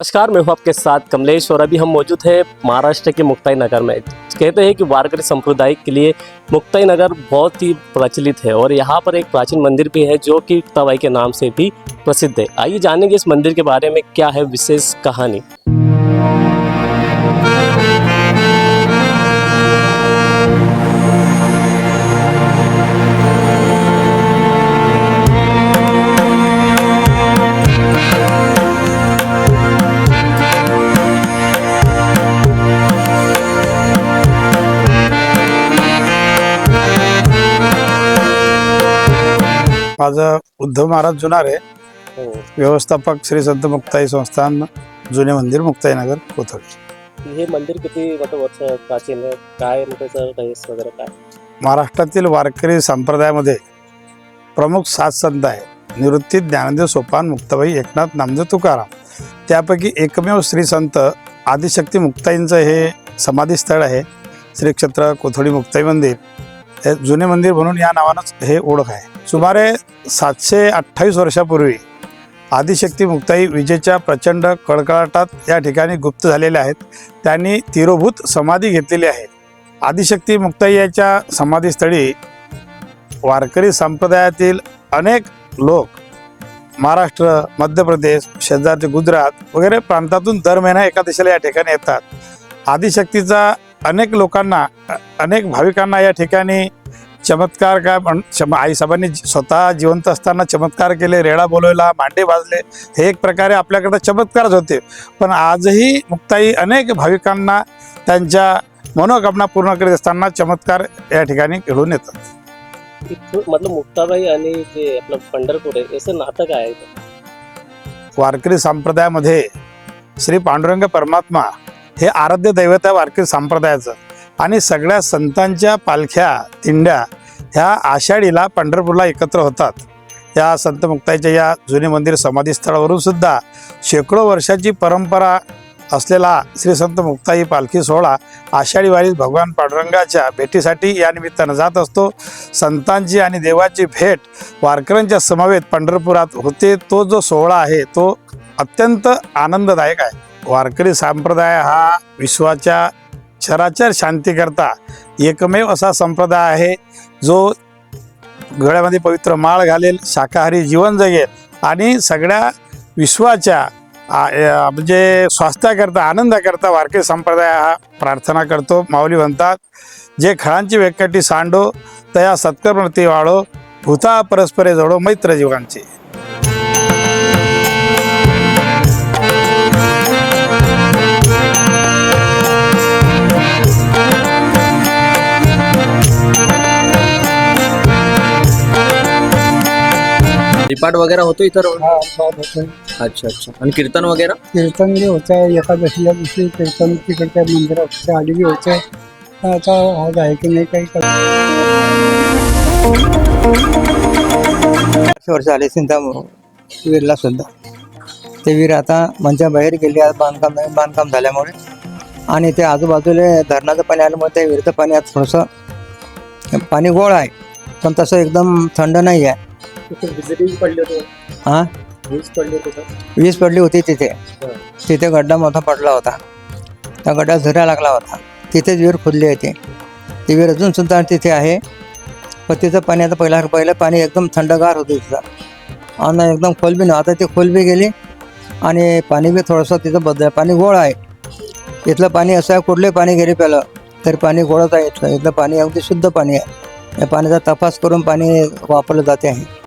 नमस्कार, मैं हूँ आपके साथ कमलेश और अभी हम मौजूद हैं महाराष्ट्र के मुक्ताई नगर में। कहते हैं कि वारकरी संप्रदाय के लिए मुक्ताई नगर बहुत ही प्रचलित है और यहाँ पर एक प्राचीन मंदिर भी है जो कि तवाई के नाम से भी प्रसिद्ध है। आइए जानेंगे इस मंदिर के बारे में क्या है विशेष कहानी। माझं उद्धव महाराज जुनारे व्यवस्थापक श्री संत मुक्ताई संस्थान जुने मंदिर मुक्ताईनगर कोथळी हे मंदिर किती वर्ष प्राचीन आहे? काय वगैरे काय? महाराष्ट्रातील वारकरी संप्रदायामध्ये प्रमुख सात संत आहे निवृत्ती ज्ञानदेव सोपान मुक्ताबाई एकनाथ नामदेव तुकाराम. त्यापैकी एकमेव श्री संत आदिशक्ती मुक्ताईंचं हे समाधीस्थळ आहे. श्री क्षेत्र कोथळी मुक्ताई मंदिर. हे जुने मंदिर म्हणून या नावानंच हे ओळख आहे. सुमारे सातशे अठ्ठावीस वर्षापूर्वी आदिशक्ती मुक्ताई विजेच्या प्रचंड कळकळाटात या ठिकाणी गुप्त झालेल्या आहेत. त्यांनी तिरोभूत समाधी घेतलेली आहे. आदिशक्ती मुक्ताई याच्या समाधीस्थळी वारकरी संप्रदायातील अनेक लोक महाराष्ट्र मध्य प्रदेश शेजारचे गुजरात वगैरे प्रांतातून दर महिना एका दिशेला या ठिकाणी येतात. आदिशक्तीचा अनेक लोकांना अनेक भाविकांना या ठिकाणी चमत्कार काय चम आईसाहेबांनी स्वतः जिवंत असताना चमत्कार केले रेडा बोलवला मांडे भाजले हे एक प्रकारे आपल्याकडे चमत्कारच होते. पण आजही मुक्ताई अनेक भाविकांना त्यांच्या मनोकामना पूर्ण करीत असताना चमत्कार या ठिकाणी घडून येतात. मतलब मुक्ताबाई आणि जे आपलं पंढरपूर आहे याचं नातं काय आहे? वारकरी संप्रदायामध्ये श्री पांडुरंग परमात्मा हे आराध्य दैवत आहे वारकरी संप्रदायाचं. आणि सगळ्या संतांच्या पालख्या दिंड्या ह्या आषाढीला पंढरपूरला एकत्र होतात. या संत मुक्ताईच्या या जुने मंदिर समाधीस्थळावरून सुद्धा शेकडो वर्षाची परंपरा असलेला श्री संत मुक्ताई पालखी सोहळा आषाढी वारीस भगवान पांडुरंगाच्या भेटीसाठी या निमित्तानं जात असतो. संतांची आणि देवाची भेट वारकऱ्यांच्या समवेत पंढरपुरात होते. तो जो सोहळा आहे तो अत्यंत आनंददायक आहे. वारकरी संप्रदाय हा विश्वाच्या चराचर शांतीकरता एकमेव असा संप्रदाय आहे जो गळ्यामध्ये पवित्र माळ घालेल शाकाहारी जीवन जगेल आणि सगळ्या विश्वाच्या म्हणजे स्वास्थ्याकरता आनंदाकरता वारकरी संप्रदाय हा प्रार्थना करतो. माऊली म्हणतात जे खळांची व्यक्कटी सांडो तया सत्कर्मती वाढो भूता परस्परे जोडो मैत्र जीवांची रिपाट वगैरे होतो हा होतोय. अच्छा अच्छा. आणि कीर्तन वगैरे? कीर्तन बी होतं एकादशीला दिवशी कीर्तन तिकडच्या मंदिराच्या आधी बी होतं पण आता आज आहे की नाही काही कळत वर्ष आले सिंधा वीरला सुद्धा. ते वीर आता म्हणजे बाहेर गेले आज बांधकाम नवीन बांधकाम झाल्यामुळे. आणि ते आजूबाजूला धरणाचं पाणी आल्यामुळे ते विहिरीचं पाणी आज थोडंसं पाणी गोळ आहे. पण तसं एकदम थंड नाही आहे. विजिटिंग पडली होती. हां? वीज पडली होती? वीज पडली होती तिथे. तिथे गड्डा मोठा पडला होता. त्या गड्ड्यात झऱ्या लागला होता. तिथेच विहीर खोदली होती. ती विहीर अजून सुद्धा तिथे आहे. पण तिथं पाणी आता पहिला पहिलं पाणी एकदम थंडगार होतं तिथं. आणि एकदम खोल बी आता ती खोल बी गेली. आणि पाणी बी थोडंसं तिथं बदल पाणी गोड आहे. इथलं पाणी असं आहे कुठलंही पाणी गेले प्यालं तरी पाणी गोडच आहे इथलं इथलं पाणी अगदी शुद्ध पाणी आहे. या पाण्याचा तपास करून पाणी वापरलं जाते आहे.